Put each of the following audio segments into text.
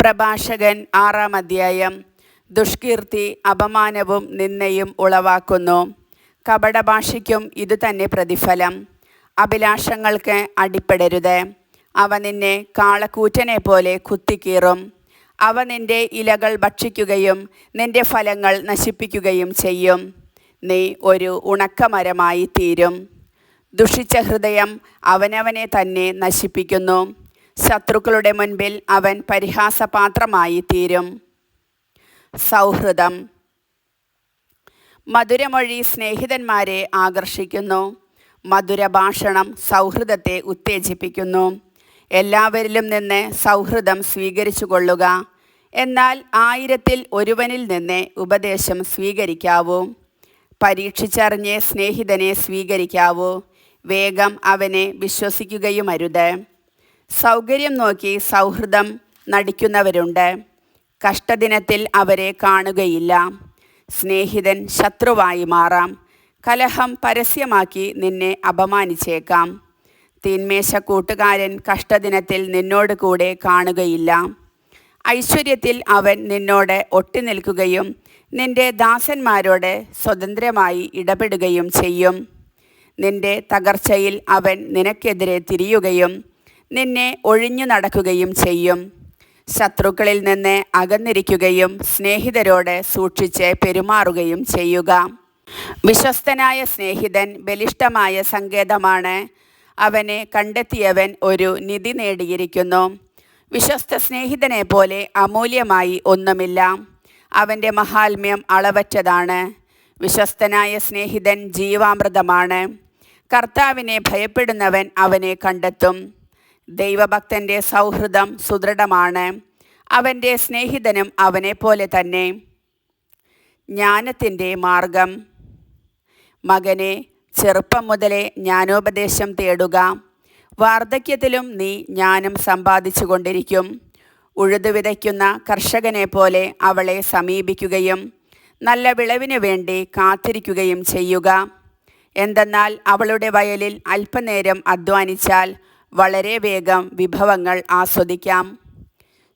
പ്രഭാഷകൻ ആറാം അധ്യായം. ദുഷ്കീർത്തി അപമാനവും നിന്നയും ഉളവാക്കുന്നു. കപടഭാഷയ്ക്കും ഇതുതന്നെ പ്രതിഫലം. അഭിലാഷങ്ങൾക്ക് അടിപ്പെടരുത്. അവ നിന്നെ കാളക്കൂറ്റനെ പോലെ കുത്തിക്കീറും. അവ നിന്റെ ഇലകൾ ഭക്ഷിക്കുകയും നിന്റെ ഫലങ്ങൾ നശിപ്പിക്കുകയും ചെയ്യും. നീ ഒരു ഉണക്കമരമായി തീരും. ദുഷിച്ച ഹൃദയം അവനവനെ തന്നെ നശിപ്പിക്കുന്നു. ശത്രുക്കളുടെ മുൻപിൽ അവൻ പരിഹാസപാത്രമായി തീരും സൗഹൃദം. മധുരമൊഴി സ്നേഹിതന്മാരെ ആകർഷിക്കുന്നു. മധുരഭാഷണം സൗഹൃദത്തെ ഉത്തേജിപ്പിക്കുന്നു. എല്ലാവരിലും നിന്ന് സൗഹൃദം സ്വീകരിച്ചു കൊള്ളുക എന്നാൽ ആയിരത്തിൽ ഒരുവനിൽ നിന്ന് ഉപദേശം സ്വീകരിക്കാവൂ. പരീക്ഷിച്ചറിഞ്ഞ് സ്നേഹിതനെ സ്വീകരിക്കാവൂ. വേഗം അവനെ വിശ്വസിക്കുകയുമരുത്. സൗകര്യം നോക്കി സൗഹൃദം നടിക്കുന്നവരുണ്ട്. കഷ്ടദിനത്തിൽ അവരെ കാണുകയില്ല. സ്നേഹിതൻ ശത്രുവായി മാറാം. കലഹം പരസ്യമാക്കി നിന്നെ അപമാനിച്ചേക്കാം. തീന്മേശ കൂട്ടുകാരൻ കഷ്ടദിനത്തിൽ നിന്നോട് കൂടെ കാണുകയില്ല. ഐശ്വര്യത്തിൽ അവൻ നിന്നോട് ഒട്ടി നിൽക്കുകയും നിന്റെ ദാസന്മാരോട് സ്വതന്ത്രമായി ഇടപെടുകയും ചെയ്യും. നിന്റെ തകർച്ചയിൽ അവൻ നിനക്കെതിരെ തിരിയുകയും നിന്നെ ഒഴിഞ്ഞു നടക്കുകയും ചെയ്യും. ശത്രുക്കളിൽ നിന്ന് അകന്നിരിക്കുകയും സ്നേഹിതരോട് സൂക്ഷിച്ച് പെരുമാറുകയും ചെയ്യുക. വിശ്വസ്തനായ സ്നേഹിതൻ ബലിഷ്ടമായ സങ്കേതമാണ്. അവനെ കണ്ടെത്തിയവൻ ഒരു നിധി നേടിയിരിക്കുന്നു. വിശ്വസ്ത സ്നേഹിതനെ പോലെ അമൂല്യമായി ഒന്നുമില്ല. അവന്റെ മഹാത്മ്യം അളവറ്റതാണ്. വിശ്വസ്തനായ സ്നേഹിതൻ ജീവാമൃതമാണ്. കർത്താവിനെ ഭയപ്പെടുന്നവൻ അവനെ കണ്ടെത്തും. ദൈവഭക്തന്റെ സൗഹൃദം സുദൃഢമാണ്. അവന്റെ സ്നേഹിതനും അവനെ പോലെ തന്നെ. ജ്ഞാനത്തിന്റെ മാർഗം. മകനെ ചെറുപ്പം മുതലേ ജ്ഞാനോപദേശം തേടുക. വാർദ്ധക്യത്തിലും നീ ജ്ഞാനം സമ്പാദിച്ചു കൊണ്ടിരിക്കും ഉഴുതു വിതയ്ക്കുന്ന കർഷകനെ പോലെ അവളെ സമീപിക്കുകയും നല്ല വിളവിനു വേണ്ടി കാത്തിരിക്കുകയും ചെയ്യുക. എന്തെന്നാൽ അവളുടെ വയലിൽ അല്പനേരം അധ്വാനിച്ചാൽ വളരെ വേഗം വിഭവങ്ങൾ ആസ്വദിക്കാം.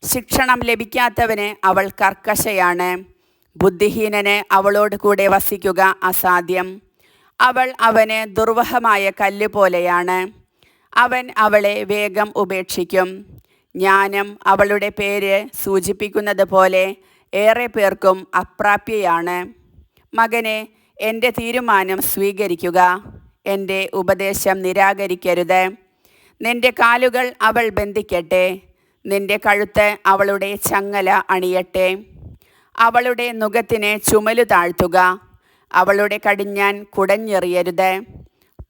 ശിക്ഷണം ലഭിക്കാത്തവന് അവൾ കർക്കശയാണ്. ബുദ്ധിഹീനന് അവളോട് കൂടെ വസിക്കുക അസാധ്യം. അവൾ അവന് ദുർവഹമായ കല്ല് പോലെയാണ്. അവൻ അവളെ വേഗം ഉപേക്ഷിക്കും. ജ്ഞാനം അവളുടെ പേര് സൂചിപ്പിക്കുന്നത് പോലെ ഏറെ പേർക്കും അപ്രാപ്യയാണ്. മകനെ എന്റെ തീരുമാനം സ്വീകരിക്കുക. എന്റെ ഉപദേശം നിരാകരിക്കരുത്. നിന്റെ കാലുകൾ അവൾ ബന്ധിക്കട്ടെ. നിന്റെ കഴുത്ത് അവളുടെ ചങ്ങല അണിയട്ടെ. അവളുടെ നുഖത്തിന് ചുമലു താഴ്ത്തുക. അവളുടെ കടിഞ്ഞാൻ കുടഞ്ഞെറിയരുത്.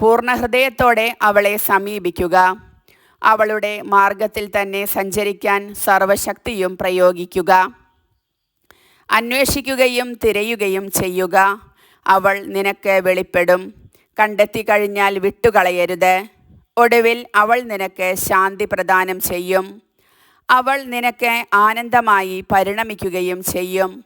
പൂർണഹൃദയത്തോടെ അവളെ സമീപിക്കുക. അവളുടെ മാർഗത്തിൽ തന്നെ സഞ്ചരിക്കാൻ സർവശക്തിയും പ്രയോഗിക്കുക. അന്വേഷിക്കുകയും തിരയുകയും ചെയ്യുക. അവൾ നിനക്ക് വെളിപ്പെടും. കണ്ടെത്തി കഴിഞ്ഞാൽ വിട്ടുകളയരുത്. ഒടുവിൽ അവൾ നിനക്ക് ശാന്തി പ്രദാനം ചെയ്യും. അവൾ നിനക്ക് ആനന്ദമായി പരിണമിക്കുകയും ചെയ്യും.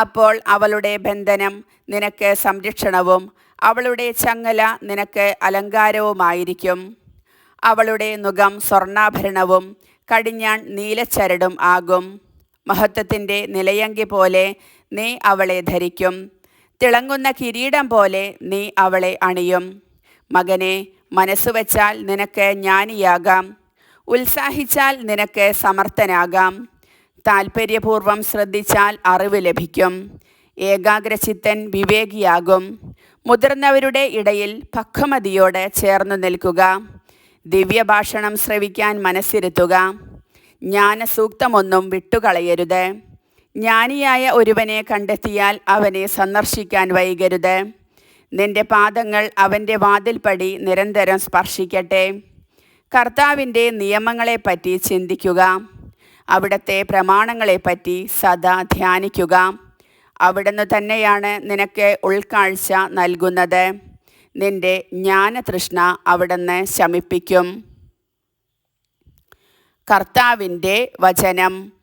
അപ്പോൾ അവളുടെ ബന്ധനം നിനക്ക് സംരക്ഷണവും അവളുടെ ചങ്ങല നിനക്ക് അലങ്കാരവുമായിരിക്കും. അവളുടെ നുകം സ്വർണാഭരണവും കടിഞ്ഞാൺ നീലച്ചരടും ആകും. മഹത്വത്തിന്റെ നിലയങ്കി പോലെ നീ അവളെ ധരിക്കും. തിളങ്ങുന്ന കിരീടം പോലെ നീ അവളെ അണിയും. മകനെ മനസ്സ് വച്ചാൽ നിനക്ക് ജ്ഞാനിയാകാം. ഉത്സാഹിച്ചാൽ നിനക്ക് സമർത്ഥനാകാം. താൽപ്പര്യപൂർവം ശ്രദ്ധിച്ചാൽ അറിവ് ലഭിക്കും. ഏകാഗ്രചിത്തൻ വിവേകിയാകും. മുതിർന്നവരുടെ ഇടയിൽ പക്വമതിയോടെ ചേർന്നു നിൽക്കുക. ദിവ്യഭാഷണം ശ്രവിക്കാൻ മനസ്സിരുത്തുക. ജ്ഞാനസൂക്തമൊന്നും വിട്ടുകളയരുത്. ജ്ഞാനിയായ ഒരുവനെ കണ്ടെത്തിയാൽ അവനെ സന്ദർശിക്കാൻ വൈകരുത്. നിന്റെ പാദങ്ങൾ അവന്റെ വാതിൽപ്പടി നിരന്തരം സ്പർശിക്കട്ടെ. കർത്താവിന്റെ നിയമങ്ങളെപ്പറ്റി ചിന്തിക്കുക. അവിടുത്തെ പ്രമാണങ്ങളെപ്പറ്റി സദാ ധ്യാനിക്കുക. അവിടുന്ന് തന്നെയാണ് നിനക്ക് ഉൾക്കാഴ്ച നൽകുന്നത്. നിന്റെ ജ്ഞാനതൃഷ്ണ അവിടുന്ന് ശമിപ്പിക്കും. കർത്താവിന്റെ വചനം.